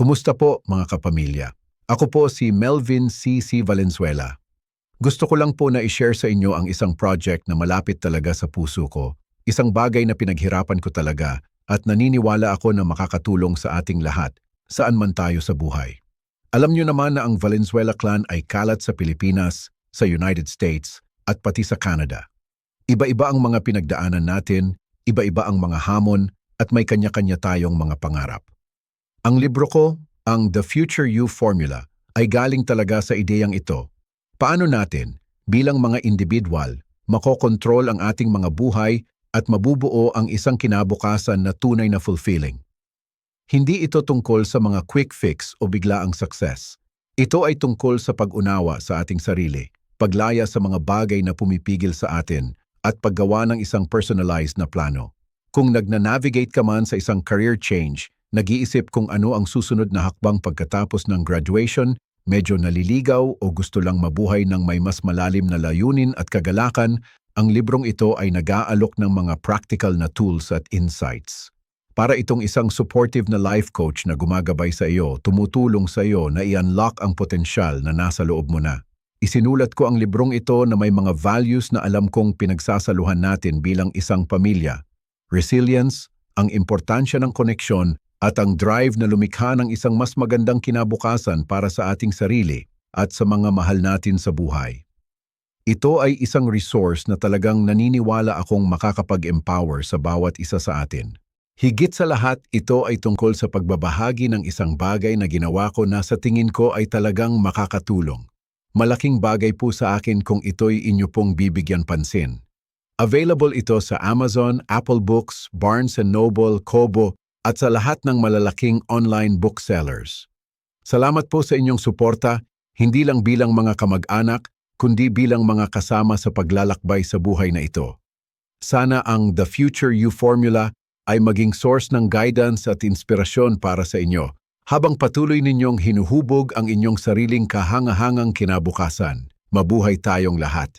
Kumusta po mga kapamilya? Ako po si Melvin C.C. Valenzuela. Gusto ko lang po na i-share sa inyo ang isang project na malapit talaga sa puso ko. Isang bagay na pinaghirapan ko talaga at naniniwala ako na makakatulong sa ating lahat, saan man tayo sa buhay. Alam niyo naman na ang Valenzuela clan ay kalat sa Pilipinas, sa United States, at pati sa Canada. Iba-iba ang mga pinagdaanan natin, iba-iba ang mga hamon, at may kanya-kanya tayong mga pangarap. Ang libro ko, ang The Future You Formula, ay galing talaga sa ideyang ito. Paano natin, bilang mga individual, makokontrol ang ating mga buhay at mabubuo ang isang kinabukasan na tunay na fulfilling. Hindi ito tungkol sa mga quick fix o biglaang success. Ito ay tungkol sa pag-unawa sa ating sarili, paglaya sa mga bagay na pumipigil sa atin, at paggawa ng isang personalized na plano. Kung nagnanavigate ka man sa isang career change, nag-iisip kung ano ang susunod na hakbang pagkatapos ng graduation, medyo naliligaw o gusto lang mabuhay ng may mas malalim na layunin at kagalakan, ang librong ito ay nag-aalok ng mga practical na tools at insights. Para itong isang supportive na life coach na gumagabay sa iyo, tumutulong sa iyo na i-unlock ang potensyal na nasa loob mo na. Isinulat ko ang librong ito na may mga values na alam kong pinagsasaluhan natin bilang isang pamilya. Resilience, ang importansya ng koneksyon, at ang drive na lumikha ng isang mas magandang kinabukasan para sa ating sarili at sa mga mahal natin sa buhay. Ito ay isang resource na talagang naniniwala akong makakapag-empower sa bawat isa sa atin. Higit sa lahat, ito ay tungkol sa pagbabahagi ng isang bagay na ginawa ko na sa tingin ko ay talagang makakatulong. Malaking bagay po sa akin kung ito'y inyo pong bibigyan pansin. Available ito sa Amazon, Apple Books, Barnes Noble, Kobo, at sa lahat ng malalaking online booksellers. Salamat po sa inyong suporta, hindi lang bilang mga kamag-anak, kundi bilang mga kasama sa paglalakbay sa buhay na ito. Sana ang The Future You Formula ay maging source ng guidance at inspirasyon para sa inyo habang patuloy ninyong hinuhubog ang inyong sariling kahangahangang kinabukasan. Mabuhay tayong lahat.